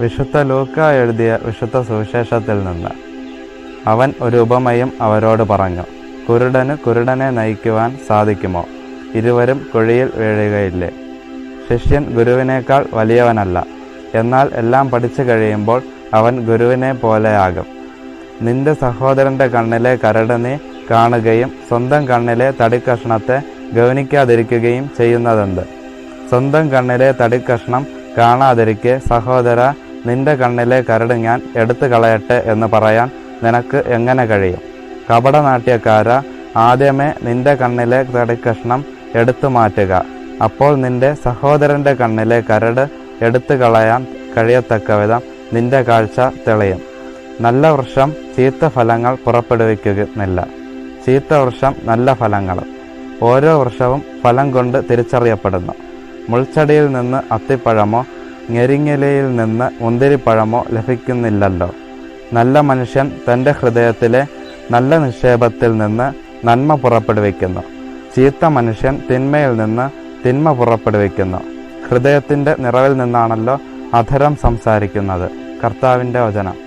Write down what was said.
വിശുദ്ധ ലൂക്ക എഴുതിയ വിശുദ്ധ സുവിശേഷത്തിൽ നിന്ന് അവൻ ഒരു ഉപമയും അവരോട് പറഞ്ഞു കുരുടന് കുരുടനെ നയിക്കുവാൻ സാധിക്കുമോ? ഇരുവരും കുഴിയിൽ വീഴുകയില്ലേ? ശിഷ്യൻ ഗുരുവിനേക്കാൾ വലിയവനല്ല എന്നാൽ എല്ലാം പഠിച്ചു കഴിയുമ്പോൾ അവൻ ഗുരുവിനെ പോലെയാകും. നിന്റെ സഹോദരന്റെ കണ്ണിലെ കരട് നീ കാണുകയും സ്വന്തം കണ്ണിലെ തടിക്കഷ്ണത്തെ ഗവനിക്കാതിരിക്കുകയും ചെയ്യുന്നതെന്ത്? സ്വന്തം കണ്ണിലെ തടിക്കഷ്ണം കാണാതിരിക്കെ സഹോദര നിന്റെ കണ്ണിലെ കരട് ഞാൻ എടുത്തു കളയട്ടെ എന്ന് പറയാൻ നിനക്ക് എങ്ങനെ കഴിയും? കപടനാട്യക്കാര ആദ്യമേ നിന്റെ കണ്ണിലെ തടിക്കഷ്ണം എടുത്തു മാറ്റുക. അപ്പോൾ നിന്റെ സഹോദരന്റെ കണ്ണിലെ കരട് എടുത്തു കളയാൻ കഴിയത്തക്ക വിധം നിന്റെ കാഴ്ച തെളിയും. നല്ല വൃക്ഷം ചീത്ത ഫലങ്ങൾ പുറപ്പെടുവിക്കുന്നില്ല. ചീത്ത വൃക്ഷം നല്ല ഫലങ്ങൾ. ഓരോ വൃക്ഷവും ഫലം കൊണ്ട് തിരിച്ചറിയപ്പെടുന്നു. മുൾച്ചെടിയിൽ നിന്ന് അത്തിപ്പഴമോ ഞെരിങ്ങിലയിൽ നിന്ന് മുന്തിരിപ്പഴമോ ലഭിക്കുന്നില്ലല്ലോ. നല്ല മനുഷ്യൻ തന്റെ ഹൃദയത്തിലെ നല്ല നിക്ഷേപത്തിൽ നിന്ന് നന്മ പുറപ്പെടുവിക്കുന്നു. ചീത്ത മനുഷ്യൻ തിന്മയിൽ നിന്ന് തിന്മ പുറപ്പെടുവിക്കുന്നു. ഹൃദയത്തിന്റെ നിറവിൽ നിന്നാണല്ലോ അധരം സംസാരിക്കുന്നത്. കർത്താവിന്റെ വചനം.